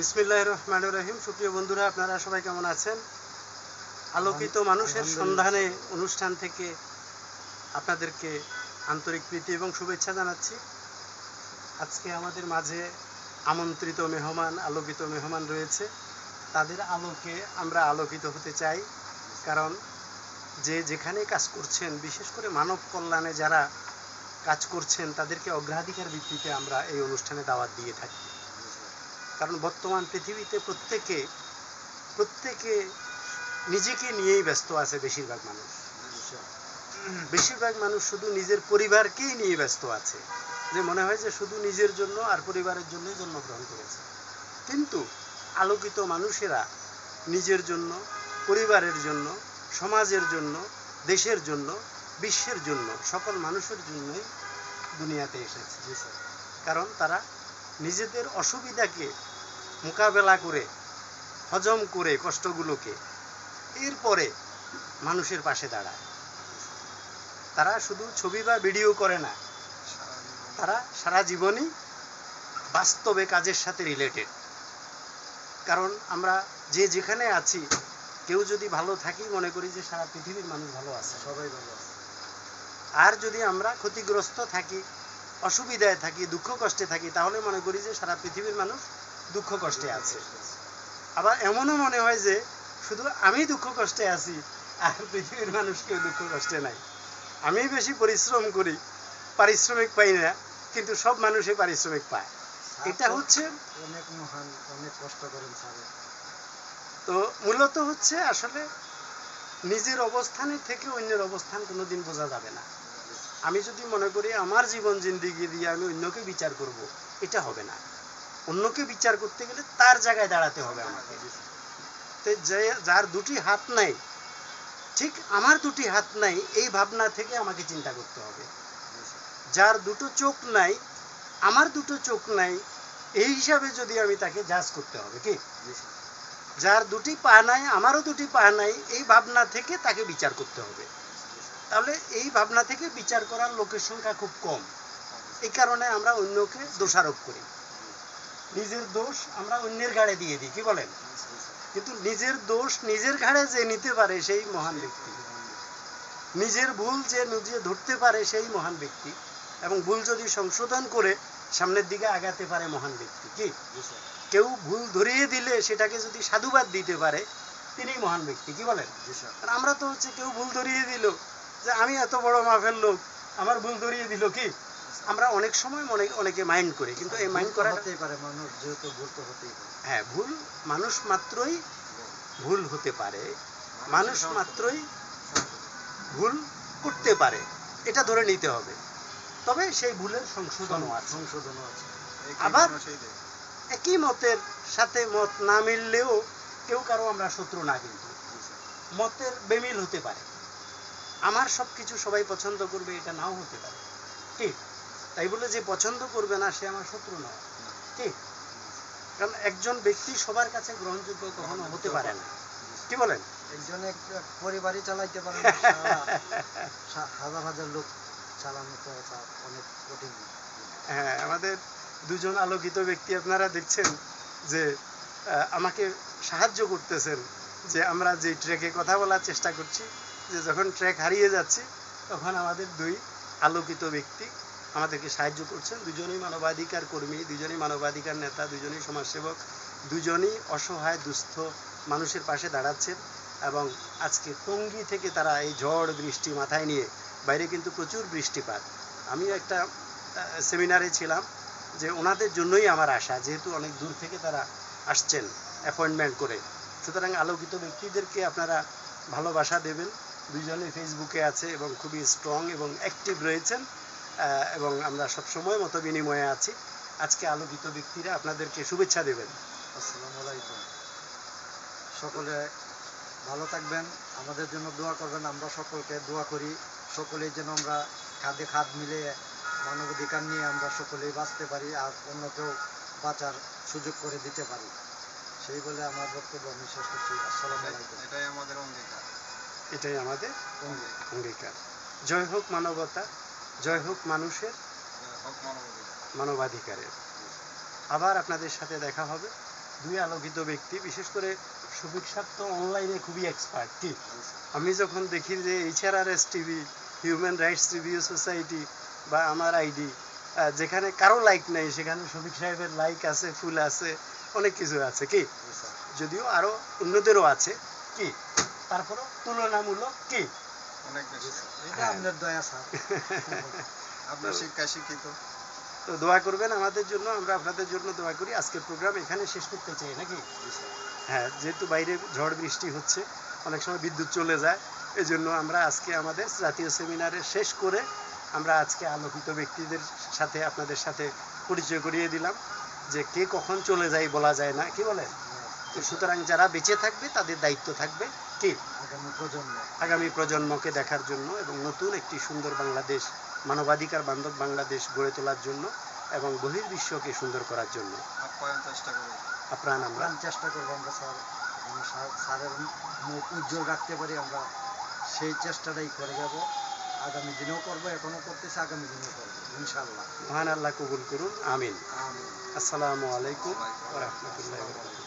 বিসমিল্লাহ রহমান রহিম। সুপ্রিয় বন্ধুরা আপনারা সবাই কেমন আছেন? আলোকিত মানুষের সন্ধানে অনুষ্ঠান থেকে আপনাদেরকে আন্তরিক প্রীতি এবং শুভেচ্ছা জানাচ্ছি। আজকে আমাদের মাঝে আমন্ত্রিত মেহমান আলোকিত মেহমান রয়েছে। তাদের আলোকে আমরা আলোকিত হতে চাই কারণ যে যেখানে কাজ করছেন বিশেষ করে মানব কল্যাণে যারা কাজ করছেন তাদেরকে অগ্রাধিকার ভিত্তিতে আমরা এই অনুষ্ঠানে দাওয়াত দিয়ে থাকি। কারণ বর্তমান পৃথিবীতে প্রত্যেকে প্রত্যেকে নিজেকে নিয়েই ব্যস্ত আছে বেশিরভাগ মানুষ। বেশিরভাগ মানুষ শুধু নিজের পরিবারকেই নিয়ে ব্যস্ত আছে। যে মনে হয় যে শুধু নিজের জন্য আর পরিবারের জন্যই জন্মগ্রহণ করেছে। কিন্তু আলোকিত মানুষেরা নিজের জন্য, পরিবারের জন্য, সমাজের জন্য, দেশের জন্য, বিশ্বের জন্য, সকল মানুষের জন্যই দুনিয়াতে এসেছে। কারণ তারা নিজেদের অসুবিধাকে মোকাবেলা করে হজম করে কষ্টগুলোকে এরপরে মানুষের পাশে দাঁড়ায়। তারা শুধু ছবি বা ভিডিও করে না তারা সারা জীবনই বাস্তবে কাজের সাথে রিলেটেড কারণ আমরা যে যেখানে আছি কেউ যদি ভালো থাকি মনে করি যে সারা পৃথিবীর মানুষ ভালো আছে। সবাই ভালো আছে। আর যদি আমরা ক্ষতিগ্রস্ত থাকি অসুবিধায় থাকি দুঃখ কষ্টে থাকি তাহলে মনে করি যে সারা পৃথিবীর মানুষ দুঃখ কষ্টে আছে। আবার এমনও মনে হয় যে শুধু আমি দুঃখ কষ্টে আছি আর পৃথিবীর মানুষ কেউ দুঃখ কষ্টে নাই। আমি বেশি পরিশ্রম করি পারিশ্রমিক পাই না কিন্তু সব মানুষই পারিশ্রমিক পায়। এটা হচ্ছে অনেক মহান অনেক কষ্ট করেন তো মূলত হচ্ছে আসলে নিজের অবস্থানের থেকে অন্যের অবস্থান কোনোদিন বোঝা যাবে না। আমি যদি মনে করি আমার জীবন জিন্দিগি দিয়ে আমি অন্যকে বিচার করব, এটা হবে না। অন্যকে বিচার করতে গেলে তার জায়গায় দাঁড়াতে হবে আমাকে। তো যে, যার দুটি হাত নাই, ঠিক আমার দুটি হাত নাই, এই ভাবনা থেকে আমাকে চিন্তা করতে হবে। যার দুটো চোখ নাই, আমার দুটো চোখ নাই, এই হিসাবে যদি আমি তাকে জাজ করতে হবে কি? যার দুটি পা নাই, আমারও দুটি পা নাই, এই ভাবনা থেকে তাকে বিচার করতে হবে। তাহলে এই ভাবনা থেকে বিচার করার লোকের সংখ্যা খুব কম। এই কারণে আমরা অন্যকে দোষারোপ করি। নিজের দোষ আমরা অন্যের ঘাড়ে দিয়ে দিই কি বলেন? কিন্তু নিজের দোষ নিজের ঘাড়ে যে নিতে পারে সেই মহান ব্যক্তি। নিজের ভুল যে নিজে ধরতে পারে সেই মহান ব্যক্তি এবং ভুল যদি সংশোধন করে সামনের দিকে আগাতে পারে মহান ব্যক্তি কি? কেউ ভুল ধরিয়ে দিলে সেটাকে যদি সাধুবাদ দিতে পারে তিনি মহান ব্যক্তি কি বলেন? আমরা তো হচ্ছে কেউ ভুল ধরিয়ে দিল যে আমি এত বড় মাফের লোক আমার ভুল ধরিয়ে দিল কি? আমরা অনেক সময় মনে অনেকে মাইন্ড করি কিন্তু এই মাইন্ড করা হতেই পারে মানুষ যেহেতু ভুল তো হতেই পারে। হ্যাঁ ভুল মানুষ মাত্রই ভুল হতে পারে। মানুষ মাত্রই ভুল করতে পারে। এটা ধরে নিতে হবে। তবে সেই ভুলের সংশোধনও আছে। সংশোধনও আছে। আবার একই মতের সাথে মত না মিললেও কেউ কারও আমরা শত্রু না কিন্তু। মতের বেমিল হতে পারে। আমার সব কিছু সবাই পছন্দ করবে এটা নাও হতে পারে। ঠিক। তাই বলে যে পছন্দ করবে না সে আমার শত্রু নয়। ঠিক। কারণ একজন ব্যক্তি সবার কাছে গ্রহণযোগ্য কখনো হতে পারে না। কি বলেন? একজনে পরিবারই চালাইতে পারে হাজার হাজার লোক চালানো তো অনেক কঠিন। হ্যাঁ আমাদের দুজন আলোকিত ব্যক্তি আপনারা দেখছেন যে আমাকে সাহায্য করতেছেন যে আমরা যে ট্রেকে কথা বলার চেষ্টা করছি যে যখন ট্রেক হারিয়ে যাচ্ছি, তখন আমাদের দুই আলোকিত ব্যক্তি আমাদেরকে সাহায্য করছেন। দুজনেই মানবাধিকার কর্মী, দুজনেই মানবাধিকার নেতা, দুজনেই সমাজসেবক, দুজনেই অসহায়, দুস্থ মানুষের পাশে দাঁড়াচ্ছেন এবং আজকে টঙ্গী থেকে তারা এই ঝড় বৃষ্টি মাথায় নিয়ে, বাইরে কিন্তু প্রচুর বৃষ্টিপাত। আমিও একটা সেমিনারে ছিলাম যে ওনাদের জন্যই আমার আশা, যেহেতু অনেক দূর থেকে তারা আসছেন অ্যাপয়েন্টমেন্ট করে। সুতরাং আলোকিত ব্যক্তিদেরকে আপনারা ভালোবাসা দেবেন। দুজনে ফেসবুকে আছে এবং খুবই স্ট্রং এবং অ্যাক্টিভ রয়েছেন এবং আমরা সবসময় মতো বিনিময়ে আছি। আজকে আলোকিত ব্যক্তিরা আপনাদেরকে শুভেচ্ছা দেবেন। আসসালামু আলাইকুম। সকলে ভালো থাকবেন আমাদের জন্য দোয়া করবেন আমরা সকলকে দোয়া করি। সকলেই যেন আমরা খাদে খাদ মিলে মানবাধিকার নিয়ে আমরা সকলেই বাঁচতে পারি আর অন্যকেও বাঁচার সুযোগ করে দিতে পারি। সেই বলে আমার বক্তব্য আমি শেষ করছি। আসসালামু আলাইকুম। এটাই আমাদের অঙ্গীকার। এটাই আমাদের অঙ্গীকার। জয় হোক মানবতা, জয় হোক মানুষের মানবাধিকারের। আবার আপনাদের সাথে দেখা হবে দুই আলোকিত ব্যক্তি, বিশেষ করে শফিক সাহেব তো অনলাইনে খুবই এক্সপার্ট কি আমি যখন দেখি যে HRRS TV human rights review society বা আমার আইডি যেখানে কারও লাইক নেই, সেখানে শফিক সাহেবের লাইক আছে, ফুল আছে, অনেক কিছু আছে, কি? যদিও আরও অন্যদেরও আছে, কি? তারপরও তুলনামূলক কি? অনেক বেশি। আপনার দয়া স্যার। আপনার শিক্ষায় শিক্ষিত। তো দোয়া করবেন আমাদের জন্য আমরা আপনাদের জন্য দোয়া করি। আজকের প্রোগ্রাম এখানে শেষ করতে চাই নাকি? হ্যাঁ যেহেতু বাইরে ঝড় বৃষ্টি হচ্ছে অনেক সময় বিদ্যুৎ চলে যায় এই জন্য আমরা আজকে আমাদের জাতীয় সেমিনারে শেষ করে আমরা আজকে আলোকিত ব্যক্তিদের সাথে আপনাদের সাথে পরিচয় করিয়ে দিলাম যে কে কখন চলে যায় বলা যায় না কি বলে তো সুতরাং যারা বেঁচে থাকবে তাদের দায়িত্ব থাকবে। কি আগামী প্রজন্ম। আগামী প্রজন্মকে দেখার জন্য এবং নতুন একটি সুন্দর বাংলাদেশ মানবাধিকার বান্ধব বাংলাদেশ গড়ে তোলার জন্য এবং বহির্বিশ্বকে সুন্দর করার জন্য। আপ্রাণ আমরা চেষ্টা করব আমরা স্যার স্যারের মুখ উজ্জ্বল রাখতে পারি আমরা সেই চেষ্টাটাই করে যাব। আগামী দিনেও করব এখনও করতেছি আগামী দিনেও করব ইনশাল্লাহ মহান আল্লাহ কবুল করুন আমিন। আমিন। আসসালামু আলাইকুম রাহমাতুল্লাহি